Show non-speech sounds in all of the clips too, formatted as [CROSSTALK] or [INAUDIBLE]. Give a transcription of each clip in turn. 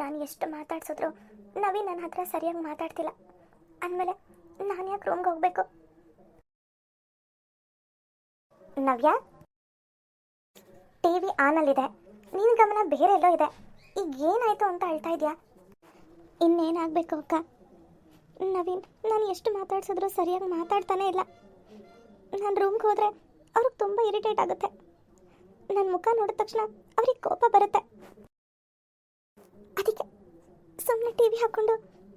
ನಾನು ಎಷ್ಟು ಮಾತಾಡ್ಸಿದ್ರು ನವೀನ್ ನನ್ನ ಹತ್ರ ಸರಿಯಾಗಿ ಮಾತಾಡ್ತಿಲ್ಲ. ಅಂದಮೇಲೆ ನಾನು ಯಾಕೆ ರೂಮ್ಗೆ ಹೋಗಬೇಕು? ನವ್ಯ? ಟಿ ವಿ ಆನಲ್ಲಿದೆ ನಿನ್ನ ಗಮನ ಬೇರೆ ಎಲ್ಲೋ ಇದೆ. ಈಗ ಏನಾಯಿತು ಅಂತ ಅಳ್ತಾ ಇದೆಯಾ? ಇನ್ನೇನಾಗಬೇಕು ಅಕ್ಕ? ನವೀನ್, ನಾನು ಎಷ್ಟು ಮಾತಾಡ್ಸಿದ್ರು ಸರಿಯಾಗಿ ಮಾತಾಡ್ತಾನೆ ಇಲ್ಲ. ನಾನು ರೂಮ್ಗೆ ಹೋದರೆ ಅವ್ರಿಗೆ ತುಂಬ ಇರಿಟೇಟ್ ಆಗುತ್ತೆ. ನನ್ನ ಮುಖ ನೋಡಿದ ತಕ್ಷಣ ಅವ್ರಿಗೆ ಕೋಪ ಬರುತ್ತೆ. ಅದಕ್ಕೆ ಸುಮ್ಮನೆ ಟಿ ವಿ ಹಾಕ್ಕೊಂಡು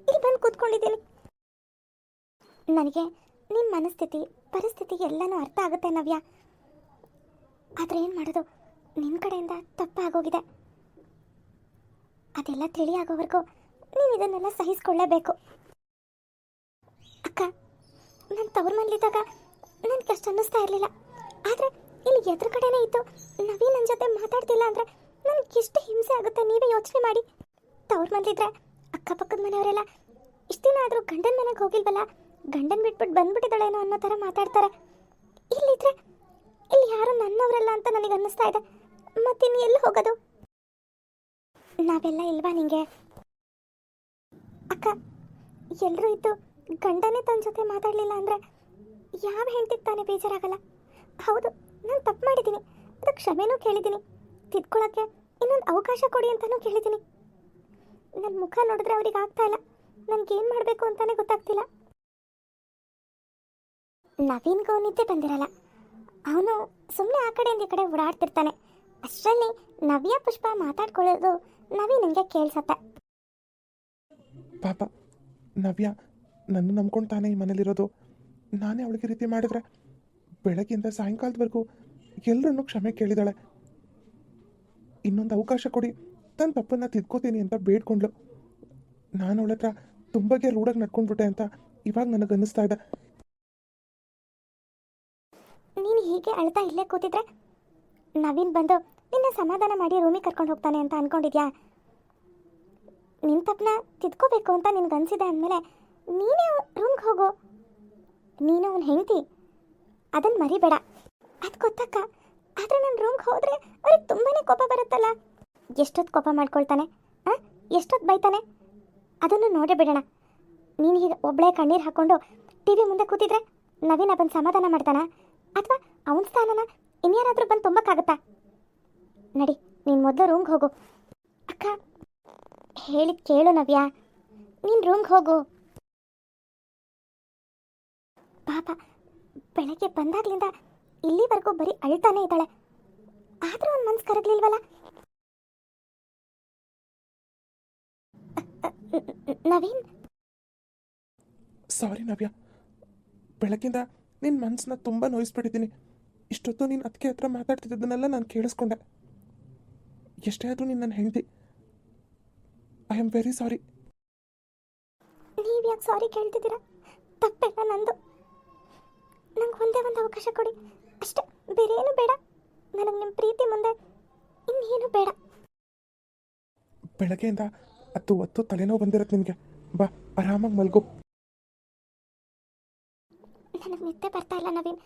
ಇಲ್ಲಿ ಬಂದು ಕೂತ್ಕೊಂಡಿದ್ದೀನಿ. ನನಗೆ ನಿಮ್ಮ ಮನಸ್ಥಿತಿ, ಪರಿಸ್ಥಿತಿ ಎಲ್ಲನೂ ಅರ್ಥ ಆಗುತ್ತೆ ನವ್ಯ. ಆದರೆ ಏನು ಮಾಡೋದು? ನಿಮ್ಮ ಕಡೆಯಿಂದ ತಪ್ಪಾಗೋಗಿದೆ. ಅದೆಲ್ಲ ತಿಳಿಯಾಗೋವರೆಗೂ ನೀನು ಇದನ್ನೆಲ್ಲ ಸಹಿಸ್ಕೊಳ್ಳೇಬೇಕು. ಅಕ್ಕ, ನಾನು ತವ್ರ ಮನೇಲಿದ್ದಾಗ ನನಗೆ ಅಷ್ಟು ಅನ್ನಿಸ್ತಾ ಇರಲಿಲ್ಲ. ಆದರೆ ಇಲ್ಲಿ ಎದುರು ಕಡೆನೇ ಇತ್ತು ನವೀನ್ ನನ್ನ ಜೊತೆ ಮಾತಾಡ್ತಿಲ್ಲ ಅಂದರೆ ನನಗೆ ಎಷ್ಟು ಹಿಂಸೆ ಆಗುತ್ತೆ, ನೀವೇ ಯೋಚನೆ ಮಾಡಿ. ತವ್ರ ಮನೇಲಿದ್ರೆ ಅಕ್ಕಪಕ್ಕದ ಮನೆಯವರೆಲ್ಲ, ಇಷ್ಟು ದಿನ ಆದರೂ ಗಂಡನ ಮನೆಗೆ ಹೋಗಿಲ್ವಲ್ಲ, ಗಂಡನ ಬಿಟ್ಬಿಟ್ಟು ಬಂದ್ಬಿಟ್ಟಿದ್ದಾಳೇನೋ ಅನ್ನೋ ಥರ ಮಾತಾಡ್ತಾರೆ. ಇಲ್ಲಿದ್ರೆ ಇಲ್ಲಿ ಯಾರು ನನ್ನವರಲ್ಲ ಅಂತ ನನಗೆ ಅನ್ನಿಸ್ತಾ ಇದೆ. ಮತ್ತಿನ್ನು ಎಲ್ಲಿ ಹೋಗೋದು? ನಾವೆಲ್ಲ ಇಲ್ವಾ ನಿಂಗೆ? ಅಕ್ಕ ಎಲ್ಲರೂ ಇದ್ದು ಗಂಡನೇ ತನ್ನ ಜೊತೆ ಮಾತಾಡಲಿಲ್ಲ ಅಂದರೆ ಯಾವ ಹೆಂಡತಿಗೆ ತಾನೇ ಬೇಜಾರಾಗಲ್ಲ? ಹೌದು, ನಾನು ತಪ್ಪು ಮಾಡಿದ್ದೀನಿ. ಅದಕ್ಕೆ ಕ್ಷಮೆನೂ ಕೇಳಿದ್ದೀನಿ. ತಿದ್ಕೊಳ್ಳೋಕ್ಕೆ ಇನ್ನೊಂದು ಅವಕಾಶ ಕೊಡಿ ಅಂತಲೂ ಕೇಳಿದ್ದೀನಿ. ನನ್ನ ಮುಖ ನೋಡಿದ್ರೆ ಅವ್ರಿಗೆ ಆಗ್ತಾ ಇಲ್ಲ. ನನಗೇನು ಮಾಡಬೇಕು ಅಂತಾನೆ ಗೊತ್ತಾಗ್ತಿಲ್ಲ. ನವೀನ್ಗೂ ನಿದ್ದೆ ಬಂದಿರಲ್ಲ. ಅವನು ಸುಮ್ಮನೆ ಆ ಕಡೆಯಿಂದ ಈ ಕಡೆ ಓಡಾಡ್ತಿರ್ತಾನೆ. ಅಷ್ಟರಲ್ಲಿ ನವ್ಯ ಪುಷ್ಪ ಮಾತಾಡ್ಕೊಳ್ಳೋದು ನವೀನಿಗೆ ಕೇಳಿಸತ್ತೆ. ಪಾಪ, ನವ್ಯ ನನ್ನ ನಂಬ್ಕೊಂಡು ತಾನೇ ಈ ಮನೇಲಿರೋದು. ನಾನೇ ಅವಳಿಗೆ ರೀತಿ ಮಾಡಿದ್ರೆ ಬೆಳಗ್ಗೆಯಿಂದ ಸಾಯಂಕಾಲದವರೆಗೂ ಎಲ್ಲರನ್ನೂ ಕ್ಷಮೆ ಕೇಳಿದಾಳೆ. ಇನ್ನೊಂದು ಅವಕಾಶ ಕೊಡಿ. ತನ್ನ ತಪ್ಪನ್ನ ತಿದ್ಕೋತೀನಿ ಅಂತ ಬೇಡ್ಕೊಂಡ್ಲು. ನಾನು ಹತ್ರ ತುಂಬಾಗೆ ರೂಢಾಗಿ ನಡ್ಕೊಂಡ್ಬಿಟ್ಟೆ ಅಂತ ಇವಾಗ ನನಗೆ ಅನ್ನಿಸ್ತಾ ಇದೆ. ನೀನು ಹೀಗೆ ಅಳ್ತಾ ಇಲ್ಲೇ ಕೂತಿದ್ರೆ ನವೀನ್ ಬಂದು ನಿನ್ನ ಸಮಾಧಾನ ಮಾಡಿ ರೂಮಿಗೆ ಕರ್ಕೊಂಡು ಹೋಗ್ತಾನೆ ಅಂತ ಅನ್ಕೊಂಡಿದ್ಯಾ? ನಿನ್ನ ತಪ್ಪನ ತಿದ್ಕೋಬೇಕು ಅಂತ ನಿನ್ಗೆ ಅನ್ಸಿದೆ ಅಂದಮೇಲೆ ನೀನೇ ರೂಮ್ಗೆ ಹೋಗು. ನೀನು ಅವನ ಹೆಂಡತಿ. ಅದನ್ನು ಮರಿಬೇಡ. ಅದು ಗೊತ್ತಕ್ಕ. ಆದರೆ ನಾನು ರೂಮ್ಗೆ ಹೋದರೆ ಅವ್ರಿಗೆ ತುಂಬಾ ಕೋಪ ಬರುತ್ತಲ್ಲ? ಎಷ್ಟೊತ್ತು ಕೋಪ ಮಾಡ್ಕೊಳ್ತಾನೆ ಹಾಂ ಎಷ್ಟೊತ್ತು ಬೈತಾನೆ? ಅದನ್ನು ನೋಡೇ ಬಿಡೋಣ. ನೀನು ಹೀಗೆ ಒಬ್ಬಳೇ ಕಣ್ಣೀರು ಹಾಕ್ಕೊಂಡು ಟಿ ವಿ ಮುಂದೆ ಕೂತಿದ್ರೆ ನವೀನ ಬಂದು ಸಮಾಧಾನ ಮಾಡ್ತಾನ? ಅಥವಾ ಅವನ ಸ್ಥಾನನ ಇನ್ಯಾರಾದರೂ ಬಂದು ತುಂಬಕ್ಕಾಗತ್ತಾ? ನಡಿ, ನೀನು ಮೊದಲು ರೂಮ್ಗೆ ಹೋಗು. ಅಕ್ಕ ಹೇಳಿ ಕೇಳು ನವ್ಯ. ನೀನು ರೂಮ್ಗೆ ಹೋಗು. ಪಾಪ, ಬೆಳಗ್ಗೆ ಬಂದಾಗ್ಲಿಂದ ಇಲ್ಲಿವರೆಗೂ ಬರೀ ಅಳ್ತಾನೆ ಇದ್ದಾಳೆ. ಆದ್ರೂ ಒಂದು ಮನ್ಸು ಕರಗ್ಲಿಲ್ವಲ್ಲ ನವೀನ್? ಸಾರಿ ನವ್ಯ. ಬೆಳಕಿಂದ ನಿನ್ನ ಮನಸ್ಸನ್ನ ತುಂಬ ನೋಯಿಸ್ಬಿಟ್ಟಿದ್ದೀನಿ. ಇಷ್ಟೊತ್ತು ನೀನು ಅದಕ್ಕೆ ಹತ್ರ ಮಾತಾಡ್ತಿದ್ದನ್ನೆಲ್ಲ ನಾನು ಕೇಳಿಸ್ಕೊಂಡೆ. ಎಷ್ಟೇ ಆದರೂ ನೀನು ನನ್ನ ಹೆಂಡತಿ. I am very sorry. ನೀವು ಯಾಕೆ ಸಾರಿ ಕೇಳ್ತಿದ್ದೀರಾ? ತಪ್ಪೆಲ್ಲ ನಂದು? ನಂಗೆ ಒಂದೇ ಒಂದು ಅವಕಾಶ ಕೊಡಿ. ಅಷ್ಟೇ. ಬೇರೆ ಏನು ಬೇಡ. ನನಗೆ ನಿಮ್ಮ ಪ್ರೀತಿ ಮುಂದೆ ಇನ್ನೇನು ಬೇಡ. ಬೆಳಗ್ಗೆಯಿಂದ ಹತ್ತು ಹೊತ್ತು ತಲೆನೋವು ಬಂದಿರತ್ತೆ ನಿಮಗೆ. ಬಾ ಆರಾಮಾಗಿ ಮಲ್ಗು. ನನಗೆ ನಿದ್ದೆ ಬರ್ತಾ ಇಲ್ಲ ನವೀನ್.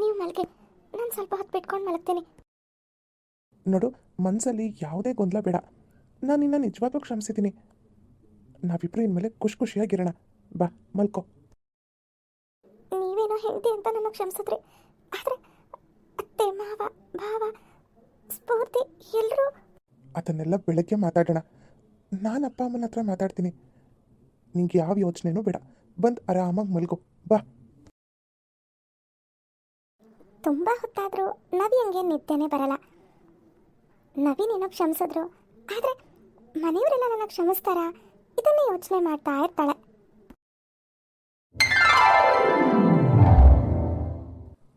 ನೀವು ಮಲ್ಗೆ. ನಾನು ಸ್ವಲ್ಪ ಹೊತ್ತು ಬಿಟ್ಕೊಂಡು ಮಲಗ್ತೀನಿ. ನೋಡು ಮನಸ್ಸಲ್ಲಿ ಯಾವುದೇ ಗೊಂದಲ ಬೇಡ. ನಾನು ನಿನ್ನ ನಿಜವಾಗ್ಲೂ ಕ್ಷಮಿಸಿದ್ದೀನಿ ನಾವಿಬ್ರು ಇನ್ಮೇಲೆ ಖುಷಿ ಖುಷಿಯಾಗಿರೋಣ. ಬಾ ಮಲ್ಕೋ. ನೀವೇನೋ ಹೆಂಡತಿ ಅಂತ ನನಗೆ ಕ್ಷಮಿಸಿದ್ರಿ. ಆದರೆ ಅತ್ತೆ ಮಾವ ಭಾವ ಸ್ಫೂರ್ತಿ ಎಲ್ಲರೂ ಅದನ್ನೆಲ್ಲ ಬೆಳಗ್ಗೆ ಮಾತಾಡೋಣ. ನಾನು ಅಪ್ಪ ಅಮ್ಮನ ಹತ್ರ ಮಾತಾಡ್ತೀನಿ. ನಿಂಗೆ ಯಾವ ಯೋಚನೆನೂ ಬೇಡ. ಬಂದು ಆರಾಮಾಗಿ ಮಲ್ಗೋ. ಬಾ. ತುಂಬ ಹೊತ್ತಾದರೂ ನವಿಯಂಗೆ ನಿದ್ದೆನೇ ಬರಲ್ಲ. ನವೀನೇನೋ ಕ್ಷಮಿಸಿದ್ರು. ಆದ್ರೆ ಮನೆಯವರೆಲ್ಲ ನನ್ನ ಕ್ಷಮಿಸ್ತಾರ? ಇದನ್ನೇ ಯೋಚನೆ ಮಾಡ್ತಾ ಇರ್ತಾಳೆ.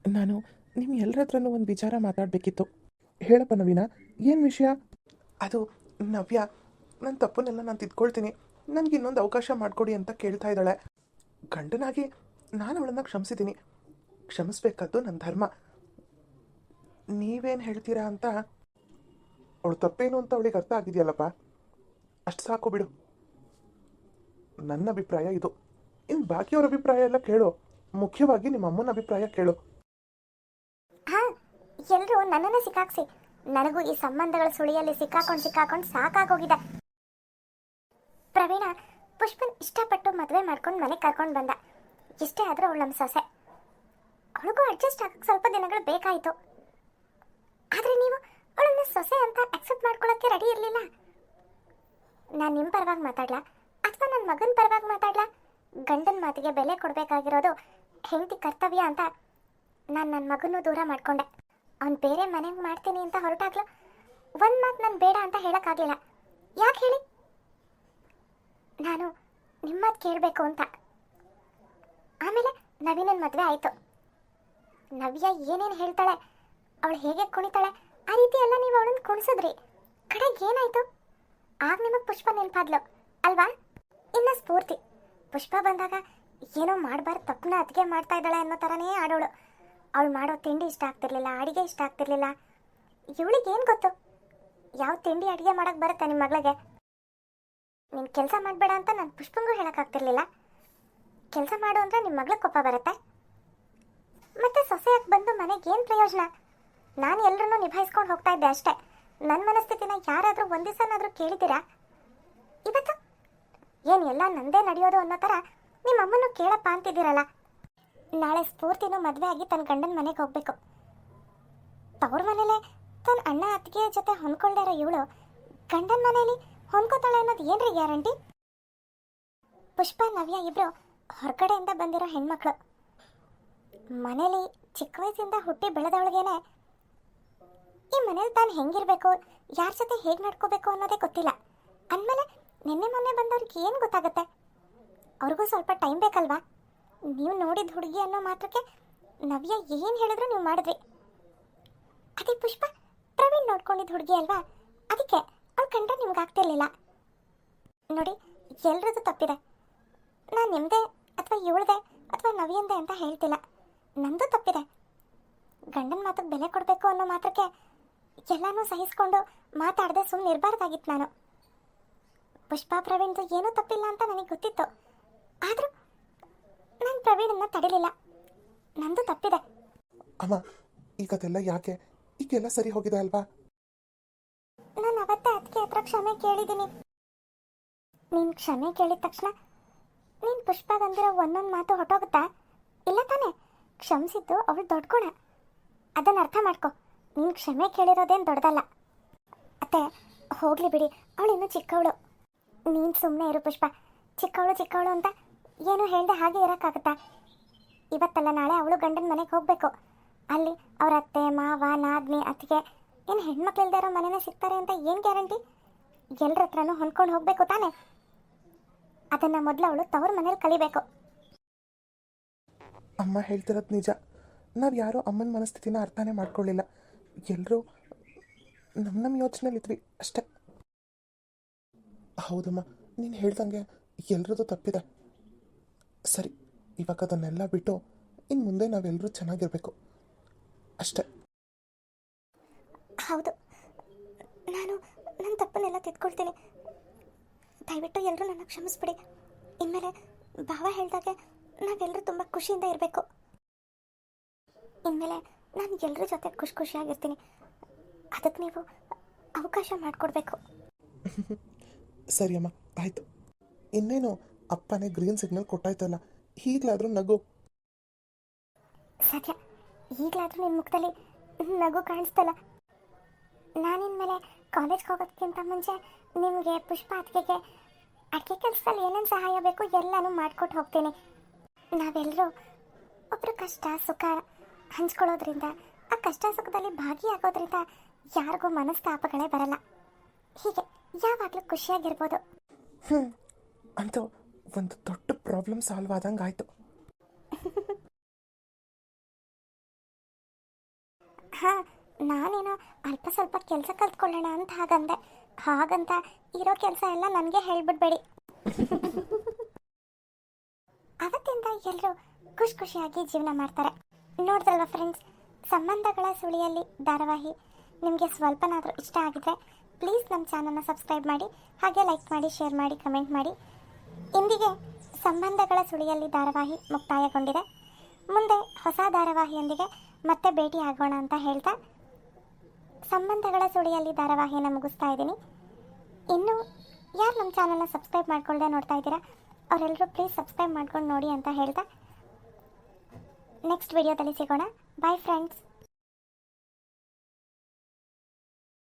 ನಾನು ನಿಮ್ಮ ಎಲ್ಲರ ಹತ್ರನೂ ಒಂದು ವಿಚಾರ ಮಾತಾಡಬೇಕಿತ್ತು. ಹೇಳಪ್ಪ ನವೀನ, ಏನು ವಿಷಯ? ಅದು ನವ್ಯ ನನ್ನ ತಪ್ಪನ್ನೆಲ್ಲ ನಾನು ತಿದ್ಕೊಳ್ತೀನಿ. ನನಗೆ ಇನ್ನೊಂದು ಅವಕಾಶ ಮಾಡಿಕೊಡಿ ಅಂತ ಕೇಳ್ತಾ ಇದ್ದಾಳೆ. ಗಂಡನಾಗಿ ನಾನು ಅವಳನ್ನು ಕ್ಷಮಿಸಿದ್ದೀನಿ ಕ್ಷಮಿಸ್ಬೇಕಾದ್ದು ನನ್ನ ಧರ್ಮ. ನೀವೇನು ಹೇಳ್ತೀರಾ ಅಂತ? ಅವಳು ತಪ್ಪೇನು ಅಂತ ಅವಳಿಗೆ ಅರ್ಥ ಆಗಿದೆಯಲ್ಲಪ್ಪ? ಅಷ್ಟು ಸಾಕು ಬಿಡು. ನನ್ನ ಅಭಿಪ್ರಾಯ ಇದು. ಇನ್ನು ಬಾಕಿಯವ್ರ ಅಭಿಪ್ರಾಯ ಎಲ್ಲ ಕೇಳು. ಮುಖ್ಯವಾಗಿ ನಿಮ್ಮ ಅಮ್ಮನ ಅಭಿಪ್ರಾಯ ಕೇಳು. ಎಲ್ಲರೂ ನನ್ನನ್ನು ಸಿಕ್ಕಾಕ್ಸಿ. ನನಗೂ ಈ ಸಂಬಂಧಗಳ ಸುಳಿಯಲ್ಲಿ ಸಿಕ್ಕಾಕೊಂಡು ಸಿಕ್ಕಾಕೊಂಡು ಸಾಕಾಗೋಗಿದೆ. ಪ್ರವೀಣ, ಪುಷ್ಪನ್ ಇಷ್ಟಪಟ್ಟು ಮದುವೆ ಮಾಡ್ಕೊಂಡು ಮನೆಗೆ ಕರ್ಕೊಂಡು ಬಂದ. ಇಷ್ಟೇ ಆದರೂ ಅವಳು ನಮ್ಮ ಸೊಸೆ. ಅವಳಿಗೂ ಅಡ್ಜಸ್ಟ್ ಆಗಕ್ಕೆ ಸ್ವಲ್ಪ ದಿನಗಳು ಬೇಕಾಯಿತು. ಆದರೆ ನೀವು ಅವಳನ್ನ ಸೊಸೆ ಅಂತ ಅಕ್ಸೆಪ್ಟ್ ಮಾಡ್ಕೊಳ್ಳೋಕ್ಕೆ ರೆಡಿ ಇರಲಿಲ್ಲ. ನಾನು ನಿಮ್ಮ ಪರವಾಗಿ ಮಾತಾಡ್ಲಾ? ಅಥವಾ ನನ್ನ ಮಗನ ಪರವಾಗಿ ಮಾತಾಡ್ಲಾ? ಗಂಡನ ಮಾತಿಗೆ ಬೆಲೆ ಕೊಡಬೇಕಾಗಿರೋದು ಹೆಂಡತಿ ಕರ್ತವ್ಯ ಅಂತ ನಾನು ನನ್ನ ಮಗನೂ ದೂರ ಮಾಡ್ಕೊಂಡೆ. ಅವ್ನು ಬೇರೆ ಮನೆಗೆ ಮಾಡ್ತೀನಿ ಅಂತ ಹೊರಟಾಗ್ಲು. ಒಂದು ಮಾತು ನಾನು ಬೇಡ ಅಂತ ಹೇಳೋಕ್ಕಾಗಲಿಲ್ಲ. ಯಾಕೆ ಹೇಳಿ? ನಾನು ನಿಮ್ಮ ಕೇಳಬೇಕು ಅಂತ. ಆಮೇಲೆ ನವೀನನ ಮದುವೆ ಆಯಿತು. ನವ್ಯ ಏನೇನು ಹೇಳ್ತಾಳೆ, ಅವಳು ಹೇಗೆ ಕುಣಿತಾಳೆ, ಆ ರೀತಿ ಎಲ್ಲ ನೀವು ಅವಳನ್ನ ಕುಣಿಸಿದ್ರಿ. ಕಡೆಗೆ ಏನಾಯ್ತು? ಆಗ ನಿಮಗೆ ಪುಷ್ಪ ನೆನಪಾದ್ಲು, ಅಲ್ವಾ? ಇನ್ನ ಸ್ಫೂರ್ತಿ. ಪುಷ್ಪ ಬಂದಾಗ ಏನೋ ಮಾಡಬಾರ್ದು, ತಪ್ಪನ್ನ ಅತಿಗೆ ಮಾಡ್ತಾ ಇದ್ದಾಳೆ ಅನ್ನೋ ಥರನೇ ಆಡೋಳು. ಅವಳು ಮಾಡೋ ತಿಂಡಿ ಇಷ್ಟ ಆಗ್ತಿರ್ಲಿಲ್ಲ, ಅಡಿಗೆ ಇಷ್ಟ ಆಗ್ತಿರ್ಲಿಲ್ಲ. ಇವಳಿಗೆ ಏನು ಗೊತ್ತು? ಯಾವ ತಿಂಡಿ ಅಡಿಗೆ ಮಾಡಕ್ಕೆ ಬರುತ್ತೆ ನಿಮ್ಮ ಮಗಳಿಗೆ? ನೀನು ಕೆಲಸ ಮಾಡಬೇಡ ಅಂತ ನಾನು ಪುಷ್ಪಂಗೂ ಹೇಳೋಕ್ಕಾಗ್ತಿರ್ಲಿಲ್ಲ ಕೆಲಸ ಮಾಡು ಅಂದರೆ ನಿಮ್ಮ ಮಗಳಿಗೆ ಕೋಪ ಬರುತ್ತೆ? ಮತ್ತೆ ಸೊಸೆಯಾಗಿ ಬಂದು ಮನೆಗೆ ಏನು ಪ್ರಯೋಜನ? ನಾನು ಎಲ್ಲರನ್ನೂ ನಿಭಾಯಿಸ್ಕೊಂಡು ಹೋಗ್ತಾ ಇದ್ದೆ ಅಷ್ಟೇ. ನನ್ನ ಮನಸ್ಥಿತಿನ ಯಾರಾದರೂ ಒಂದು ದಿವಸನಾದರೂ ಕೇಳಿದ್ದೀರಾ? ಇವತ್ತು? ಏನು ಎಲ್ಲ ನಂದೇ ನಡೆಯೋದು ಅನ್ನೋ ಥರ ನಿಮ್ಮ ಅಮ್ಮನೂ ಕೇಳಪ್ಪ ಅಂತಿದ್ದೀರಲ್ಲ? ನಾಳೆ ಸ್ಫೂರ್ತಿನೂ ಮದುವೆ ಆಗಿ ತನ್ನ ಗಂಡನ ಮನೆಗೆ ಹೋಗಬೇಕು. ತವ್ರ ಮನೇಲೆ ತನ್ನ ಅಣ್ಣ ಅತ್ತಿಗೆ ಜೊತೆ ಹೊಂದ್ಕೊಳ್ದೇ ಇವಳು ಗಂಡನ ಮನೇಲಿ ಹೊಂದ್ಕೋತಾಳೆ ಅನ್ನೋದು ಏನ್ರಿ ಗ್ಯಾರಂಟಿ? ಪುಷ್ಪ, ನವ್ಯ ಇಬ್ರು ಹೊರಗಡೆಯಿಂದ ಬಂದಿರೋ ಹೆಣ್ಮಕ್ಳು. ಮನೇಲಿ ಚಿಕ್ಕ ವಯಸ್ಸಿಂದ ಹುಟ್ಟಿ ಬೆಳೆದವಳಿಗೇನೆ ಈ ಮನೇಲಿ ತಾನು ಹೆಂಗಿರ್ಬೇಕು, ಯಾರ ಜೊತೆ ಹೇಗೆ ನಡ್ಕೋಬೇಕು ಅನ್ನೋದೇ ಗೊತ್ತಿಲ್ಲ. ಅಂದಮೇಲೆ ನಿನ್ನೆ ಮೊನ್ನೆ ಬಂದವ್ರಿಗೆ ಏನು ಗೊತ್ತಾಗುತ್ತೆ? ಅವ್ರಿಗೂ ಸ್ವಲ್ಪ ಟೈಮ್ ಬೇಕಲ್ವಾ? ನೀವು ನೋಡಿದ ಹುಡುಗಿ ಅನ್ನೋ ಮಾತ್ರಕ್ಕೆ ನವ್ಯ ಏನು ಹೇಳಿದ್ರು ನೀವು ಮಾಡಿದ್ರಿ? ಅದೇ ಪುಷ್ಪ, ಪ್ರವೀಣ್ ನೋಡ್ಕೊಂಡಿದ್ದ ಹುಡುಗಿ ಅಲ್ವಾ? ಅದಕ್ಕೆ ಅವ್ಳು ಕಂಡ್ರೆ ನಿಮ್ಗೆ ಆಗ್ತಿರ್ಲಿಲ್ಲ ನೋಡಿ, ಎಲ್ರದ್ದು ತಪ್ಪಿದೆ. ನಾನು ನಿಮ್ಮದೆ ಅಥವಾ ಇವಳದೆ ಅಥವಾ ನವ್ಯಂದೆ ಅಂತ ಹೇಳ್ತಿಲ್ಲ. ನಂದು ತಪ್ಪಿದೆ. ಗಂಡನ ಮಾತಕ್ಕೆ ಬೆಲೆ ಕೊಡಬೇಕು ಅನ್ನೋ ಮಾತ್ರಕ್ಕೆ ಎಲ್ಲನೂ ಸಹಿಸ್ಕೊಂಡು ಮಾತಾಡದೆ ಸುಮ್ಮನೆ ಇರಬಾರ್ದಾಗಿತ್ತು ನಾನು. ಪುಷ್ಪಾ, ಪ್ರವೀಣ್ದು ಏನೂ ತಪ್ಪಿಲ್ಲ ಅಂತ ನನಗೆ ಗೊತ್ತಿತ್ತು. ಆದರೂ ಪ್ರವೀಣನ್ನ ತಡಲಿಲ್ಲ. ನಂದು ತಪ್ಪಿದೆ. ಅಮ್ಮ ಈಗ ಕಥೆಲ್ಲ ಯಾಕೆ? ಈಗೆಲ್ಲ ಸರಿ ಹೋಗಿದೆ ಅಲ್ವಾ? ನಾನು ಅವತ್ತೇ ಅದಕ್ಕೆ ಹತ್ರ ಕ್ಷಮೆ ಕೇಳಿದ್ದೀನಿ. ನೀನು ಕ್ಷಮೆ ಕೇಳಿದ ತಕ್ಷಣ ನೀನು ಪುಷ್ಪಗಂದಿರೋ ಒಂದೊಂದು ಮಾತು ಹೊಟ್ಟೋಗುತ್ತಾ ಇಲ್ಲ ತಾನೇ? ಕ್ಷಮಿಸಿದ್ದು ಅವಳು ದೊಡ್ಡ ಗುಣ. ಅದನ್ನ ಅರ್ಥ ಮಾಡ್ಕೊ. ನೀನು ಕ್ಷಮೆ ಕೇಳಿರೋದೇನು ದೊಡ್ಡದಲ್ಲ. ಅತ್ತೆ ಹೋಗ್ಲಿ ಬಿಡಿ. ಅವಳು ಇನ್ನೂ ಚಿಕ್ಕವಳು. ನೀನು ಸುಮ್ಮನೆ ಇರು ಪುಷ್ಪ. ಚಿಕ್ಕವಳು ಚಿಕ್ಕವಳು ಅಂತ ಏನು ಹೇಳ್ದೆ ಹಾಗೆ ಇರೋಕ್ಕಾಗುತ್ತಾ? ಇವತ್ತಲ್ಲ ನಾಳೆ ಅವಳು ಗಂಡನ ಮನೆಗೆ ಹೋಗಬೇಕು. ಅಲ್ಲಿ ಅವ್ರ ಅತ್ತೆ, ಮಾವ, ನಾದ್ನಿ, ಅತ್ತಿಗೆ ಏನು ಹೆಣ್ಮಕ್ಳಿಲ್ದೇ ಇರೋ ಮನೆನೇ ಸಿಗ್ತಾರೆ ಅಂತ ಏನು ಗ್ಯಾರಂಟಿ? ಎಲ್ಲರ ಹತ್ರನೂ ಹೊಂದ್ಕೊಂಡು ಹೋಗಬೇಕು ತಾನೆ? ಅದನ್ನು ಮೊದಲು ಅವಳು ತವ್ರ ಮನೇಲಿ ಕಲಿಬೇಕು. ಅಮ್ಮ ಹೇಳ್ತಿರೋದು ನಿಜ. ನಾವು ಯಾರೂ ಅಮ್ಮನ ಮನಸ್ಥಿತಿನ ಅರ್ಥನೇ ಮಾಡ್ಕೊಳ್ಳಿಲ್ಲ. ಎಲ್ಲರೂ ನಮ್ಮ ನಮ್ಮ ಯೋಚನೆಲಿದ್ವಿ ಅಷ್ಟೇ. ಹೌದಮ್ಮ, ನೀನು ಹೇಳ್ದಂಗೆ ಎಲ್ರದ್ದು ತಪ್ಪಿದೆ. ಸರಿ ಇವಾಗ ಅದನ್ನೆಲ್ಲ ಬಿಟ್ಟು ಇನ್ನು ಮುಂದೆ ನಾವೆಲ್ಲರೂ ಚೆನ್ನಾಗಿರಬೇಕು. ಅಷ್ಟೇ. ಹೌದು. ನಾನು ನನ್ನ ತಪ್ಪನ್ನೆಲ್ಲ ತಿದ್ಕೊಳ್ತೀನಿ. ದಯವಿಟ್ಟು ಎಲ್ಲರೂ ನನ್ನ ಕ್ಷಮಿಸ್ಬಿಡಿ. ಇನ್ಮೇಲೆ ಭಾವ ಹೇಳಿದಾಗೆ ನಾವೆಲ್ಲರೂ ತುಂಬ ಖುಷಿಯಿಂದ ಇರಬೇಕು. ಇನ್ಮೇಲೆ ನಾನು ಎಲ್ಲರ ಜೊತೆ ಖುಷಿ ಖುಷಿಯಾಗಿರ್ತೀನಿ. ಅದಕ್ಕೆ ನೀವು ಅವಕಾಶ ಮಾಡಿಕೊಡ್ಬೇಕು. [LAUGHS] ಸರಿ ಅಮ್ಮ ಆಯಿತು. ಇನ್ನೇನು ಅಪ್ಪನೇ ಗ್ರೀನ್ ಸಿಗ್ನಲ್ ಕೊಟ್ಟಾಯ್ತಲ್ಲ ಈಗಲಾದರೂ ನಗು. ಸತ್ಯ ಈಗಲಾದರೂ ನಿಮ್ಮ ಮುಖದಲ್ಲಿ ನಗು ಕಾಣಿಸ್ತಲ್ಲ. ನಾನಿನ್ಮೇಲೆ ಕಾಲೇಜ್ಗೆ ಹೋಗೋದಕ್ಕಿಂತ ಮುಂಚೆ ನಿಮಗೆ ಪುಷ್ಪ ಅತ್ತಿಗೆಗೆ ಅಡುಗೆ ಕೆಲಸದಲ್ಲಿ ಏನೇನು ಸಹಾಯ ಬೇಕು ಎಲ್ಲನೂ ಮಾಡಿಕೊಟ್ಟು ಹೋಗ್ತೀನಿ. ನಾವೆಲ್ಲರೂ ಒಬ್ರ ಕಷ್ಟ ಸುಖ ಹಂಚ್ಕೊಳ್ಳೋದ್ರಿಂದ ಆ ಕಷ್ಟ ಸುಖದಲ್ಲಿ ಭಾಗಿಯಾಗೋದ್ರಿಂದ ಯಾರಿಗೂ ಮನಸ್ತಾಪಗಳೇ ಬರಲ್ಲ. ಹೀಗೆ ಯಾವಾಗಲೂ ಖುಷಿಯಾಗಿರ್ಬೋದು. ಹ್ಞೂ ಅಂತೂ ಒಂದು ದೊಡ್ಡ ಪ್ರಾಬ್ಲಮ್ ಸಾಲ್ವ್ ಆದಂಗೆ ಆಯಿತು. ನಾನೇನೋ ಅಲ್ಪ ಸ್ವಲ್ಪ ಕೆಲಸ ಕಲ್ತ್ಕೊಳ್ಳೋಣ ಅಂತ ಹಾಗಂದೆ. ಹಾಗಂತ ಇರೋ ಕೆಲಸ ಎಲ್ಲ ನನಗೆ ಹೇಳ್ಬಿಡ್ಬೇಡಿ. ಅವತ್ತಿಂದ ಎಲ್ಲರೂ ಖುಷಿ ಖುಷಿಯಾಗಿ ಜೀವನ ಮಾಡ್ತಾರೆ. ನೋಡಿದ್ರಲ್ವ ಫ್ರೆಂಡ್ಸ್ ಸಂಬಂಧಗಳ ಸುಳಿಯಲ್ಲಿ ಧಾರಾವಾಹಿ. ನಿಮಗೆ ಸ್ವಲ್ಪನಾದರೂ ಇಷ್ಟ ಆಗಿದ್ರೆ ಪ್ಲೀಸ್ ನಮ್ಮ ಚಾನಲ್ನ ಸಬ್ಸ್ಕ್ರೈಬ್ ಮಾಡಿ, ಹಾಗೆ ಲೈಕ್ ಮಾಡಿ ಶೇರ್ ಮಾಡಿ ಕಮೆಂಟ್ ಮಾಡಿ. ಇಂದಿಗೆ ಸಂಬಂಧಗಳ ಸುಳಿಯಲ್ಲಿ ಧಾರಾವಾಹಿ ಮುಕ್ತಾಯಗೊಂಡಿದೆ. ಮುಂದೆ ಹೊಸ ಧಾರಾವಾಹಿಯೊಂದಿಗೆ ಮತ್ತೆ ಭೇಟಿ ಆಗೋಣ ಅಂತ ಹೇಳ್ತಾ ಸಂಬಂಧಗಳ ಸುಳಿಯಲ್ಲಿ ಧಾರಾವಾಹಿಯನ್ನು ಮುಗಿಸ್ತಾ ಇದ್ದೀನಿ. ಇನ್ನು ಯಾರು ನಮ್ಮ ಚಾನಲ್ನ ಸಬ್ಸ್ಕ್ರೈಬ್ ಮಾಡ್ಕೊಳ್ಳದೆ ನೋಡ್ತಾ ಇದ್ದೀರಾ ಅವರೆಲ್ಲರೂ ಪ್ಲೀಸ್ ಸಬ್ಸ್ಕ್ರೈಬ್ ಮಾಡ್ಕೊಂಡು ನೋಡಿ ಅಂತ ಹೇಳ್ತಾ. ನೆಕ್ಸ್ಟ್ ವಿಡಿಯೋದಲ್ಲಿ ಸಿಗೋಣ. Bye friends